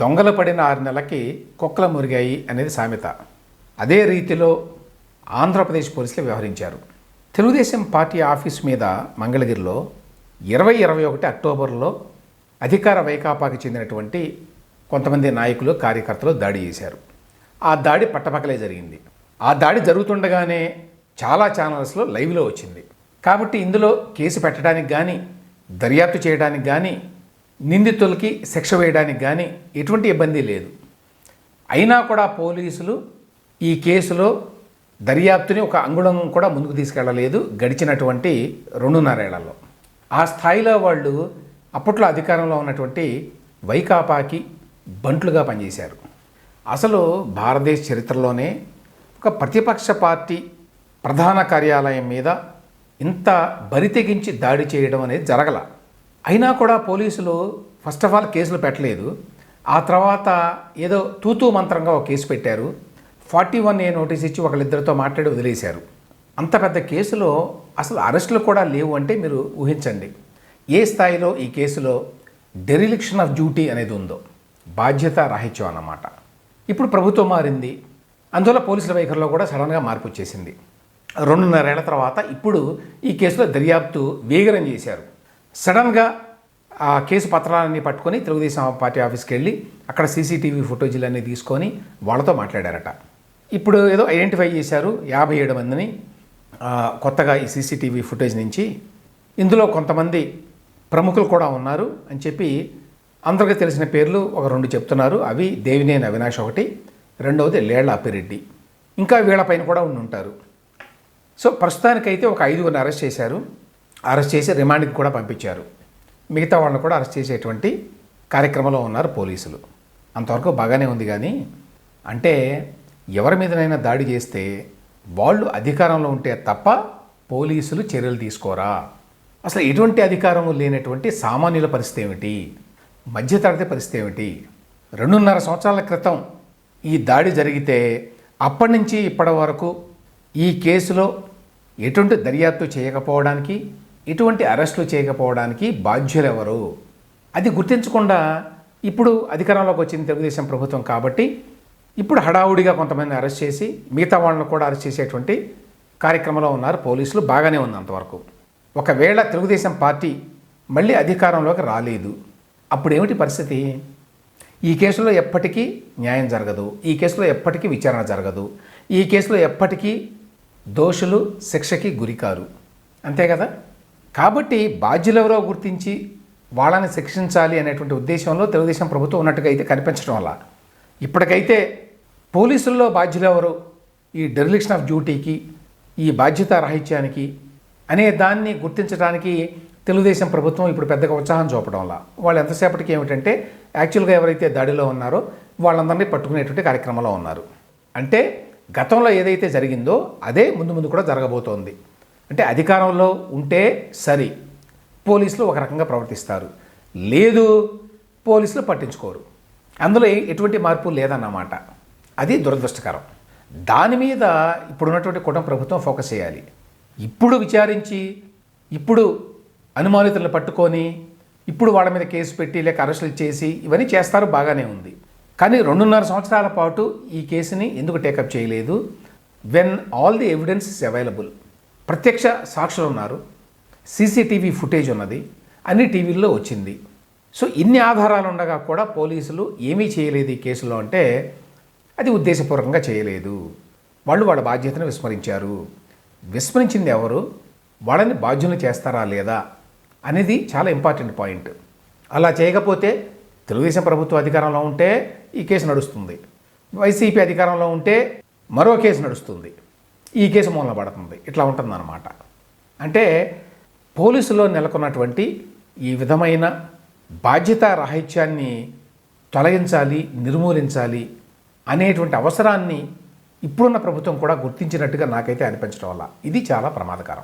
దొంగలు పడిన ఆరు నెలలకి కుక్కలు మురిగాయి అనేది సామెత. అదే రీతిలో ఆంధ్రప్రదేశ్ పోలీసులు వ్యవహరించారు. తెలుగుదేశం పార్టీ ఆఫీస్ మీద మంగళగిరిలో ఇరవై ఇరవై ఒకటి అక్టోబర్లో అధికార వైకాపాకి చెందినటువంటి కొంతమంది నాయకులు కార్యకర్తలు దాడి చేశారు. ఆ దాడి పట్టపక్కలే జరిగింది. ఆ దాడి జరుగుతుండగానే చాలా ఛానల్స్లో లైవ్లో వచ్చింది. కాబట్టి ఇందులో కేసు పెట్టడానికి కానీ దర్యాప్తు చేయడానికి కానీ నిందితులకి శిక్ష వేయడానికి కానీ ఎటువంటి ఇబ్బంది లేదు. అయినా కూడా పోలీసులు ఈ కేసులో దర్యాప్తుని ఒక అంగుళం కూడా ముందుకు తీసుకెళ్ళలేదు గడిచినటువంటి రెండున్నరేళ్ళలో ఆ స్థాయిలో వాళ్ళు అప్పట్లో అధికారంలో ఉన్నటువంటి వైకాపాకి బంట్లుగా పనిచేశారు. అసలు భారతదేశ చరిత్రలోనే ఒక ప్రతిపక్ష పార్టీ ప్రధాన కార్యాలయం మీద ఇంత బరితెగించి దాడి చేయడం అనేది జరగల. అయినా కూడా పోలీసులు ఫస్ట్ ఆఫ్ ఆల్ కేసులు పెట్టలేదు. ఆ తర్వాత ఏదో తూతూ మంత్రంగా ఒక కేసు పెట్టారు. ఫార్టీ వన్ ఏ నోటీస్ ఇచ్చి ఒకళ్ళిద్దరితో మాట్లాడి వదిలేశారు. అంత పెద్ద కేసులో అసలు అరెస్టులు కూడా లేవు అంటే మీరు ఊహించండి. ఏ స్థాయిలో ఈ కేసులో డెరిలిక్షన్ ఆఫ్ డ్యూటీ అనేది ఉందో బాధ్యత రాహిత్యం అన్నమాట. ఇప్పుడు ప్రభుత్వం మారింది. అందువల్ల పోలీసుల వైఖరిలో కూడా సడన్గా మార్పు వచ్చేసింది. రెండున్నరేళ్ళ తర్వాత ఇప్పుడు ఈ కేసులో దర్యాప్తు వేగరం చేశారు. సడన్గా ఆ కేసు పత్రాలన్నీ పట్టుకొని తెలుగుదేశం పార్టీ ఆఫీస్కి వెళ్ళి అక్కడ సీసీటీవీ ఫుటేజీలన్నీ తీసుకొని వాళ్ళతో మాట్లాడారట. ఇప్పుడు ఏదో ఐడెంటిఫై చేశారు యాభై ఏడు మందిని. కొత్తగా ఈ సీసీటీవీ ఫుటేజ్ నుంచి ఇందులో కొంతమంది ప్రముఖులు కూడా ఉన్నారు అని చెప్పి అందరికీ తెలిసిన పేర్లు ఒక రెండు చెప్తున్నారు. అవి దేవినేని అవినాష్ ఒకటి రెండవది లేళ్ళ అప్పిరెడ్డి. ఇంకా వీళ్ళపైన కూడా ఉండి ఉంటారు సో ప్రస్తుతానికైతే ఒక ఐదుగురిని అరెస్ట్ చేశారు. అరెస్ట్ చేసి రిమాండ్కి కూడా పంపించారు. మిగతా వాళ్ళని కూడా అరెస్ట్ చేసేటువంటి కార్యక్రమంలో ఉన్నారు పోలీసులు. అంతవరకు బాగానే ఉంది కానీ అంటే ఎవరి మీదనైనా దాడి చేస్తే వాళ్ళు అధికారంలో ఉంటే తప్ప పోలీసులు చర్యలు తీసుకోరా? అసలు ఎటువంటి అధికారం లేనటువంటి సామాన్యుల పరిస్థితి ఏమిటి? మధ్యతరగతి పరిస్థితి ఏమిటి? రెండున్నర సంవత్సరాల క్రితం ఈ దాడి జరిగితే అప్పటి నుంచి ఇప్పటి వరకు ఈ కేసులో ఎటువంటి దర్యాప్తు చేయకపోవడానికి ఇటువంటి అరెస్టులు చేయకపోవడానికి బాధ్యులెవరు? అది గుర్తించకుండా ఇప్పుడు అధికారంలోకి వచ్చింది తెలుగుదేశం ప్రభుత్వం కాబట్టి ఇప్పుడు హడావుడిగా కొంతమంది అరెస్ట్ చేసి మిగతా వాళ్ళని కూడా అరెస్ట్ చేసేటువంటి కార్యక్రమంలో ఉన్నారు పోలీసులు. బాగానే ఉంది అంతవరకు. ఒకవేళ తెలుగుదేశం పార్టీ మళ్ళీ అధికారంలోకి రాలేదు అప్పుడు ఏమిటి పరిస్థితి? ఈ కేసులో ఎప్పటికీ న్యాయం జరగదు ఈ కేసులో ఎప్పటికీ విచారణ జరగదు ఈ కేసులో ఎప్పటికీ దోషులు శిక్షకి గురికారు. అంతే కదా? కాబట్టి బాధ్యులెవరో గుర్తించి వాళ్ళని శిక్షించాలి అనేటువంటి ఉద్దేశంలో తెలుగుదేశం ప్రభుత్వం ఉన్నట్టుగా అయితే కనిపించడం వల్ల. ఇప్పటికైతే పోలీసుల్లో బాధ్యులెవరు? ఈ డెరిలిక్షన్ ఆఫ్ డ్యూటీకి ఈ బాధ్యత రాహిత్యానికి అనే దాన్ని గుర్తించడానికి తెలుగుదేశం ప్రభుత్వం ఇప్పుడు పెద్దగా ఉత్సాహం చూపడం వల్ల. వాళ్ళు ఎంతసేపటికి ఏమిటంటే యాక్చువల్గా ఎవరైతే దాడిలో ఉన్నారో వాళ్ళందరినీ పట్టుకునేటువంటి కార్యక్రమంలో ఉన్నారు. అంటే గతంలో ఏదైతే జరిగిందో అదే ముందు ముందు కూడా జరగబోతోంది. అంటే అధికారంలో ఉంటే సరి. పోలీసులు ఒక రకంగా ప్రవర్తిస్తారు. లేదు పోలీసులు పట్టించుకోరు. అందులో ఎటువంటి మార్పు లేదన్నమాట. అది దురదృష్టకరం. దాని మీద ఇప్పుడున్నటువంటి కుటుంబ ప్రభుత్వం ఫోకస్ చేయాలి. ఇప్పుడు విచారించి ఇప్పుడు అనుమానితులను పట్టుకొని ఇప్పుడు వాళ్ళ మీద కేసు పెట్టి లేక అరెస్టులు చేసి ఇవన్నీ చేస్తారు బాగానే ఉంది. కానీ రెండున్నర సంవత్సరాల పాటు ఈ కేసుని ఎందుకు టేకప్ చేయలేదు? When all the evidence is available. ప్రత్యక్ష సాక్షులు ఉన్నారు. సీసీటీవీ ఫుటేజ్ ఉన్నది. అన్ని టీవీల్లో వచ్చింది. సో ఇన్ని ఆధారాలు ఉండగా కూడా పోలీసులు ఏమీ చేయలేదు ఈ కేసులో అంటే అది ఉద్దేశపూర్వకంగా చేయలేదు. వాళ్ళు వాళ్ళ బాధ్యతను విస్మరించారు. విస్మరించింది ఎవరు? వాళ్ళని బాధ్యులు చేస్తారా లేదా? అనేది చాలా ఇంపార్టెంట్ పాయింట్. అలా చేయకపోతే తెలుగుదేశం ప్రభుత్వం అధికారంలో ఉంటే ఈ కేసు నడుస్తుంది. వైసీపీ అధికారంలో ఉంటే మరో కేసు నడుస్తుంది. ఈ కేసు మూలన పడుతుంది. ఇట్లా ఉంటుందన్నమాట. అంటే పోలీసులో నెలకొన్నటువంటి ఈ విధమైన బాధ్యత రాహిత్యాన్ని తొలగించాలి నిర్మూలించాలి అనేటువంటి అవసరాన్ని ఇప్పుడున్న ప్రభుత్వం కూడా గుర్తించినట్టుగా నాకైతే అనిపించడం వల్ల. ఇది చాలా ప్రమాదకరం.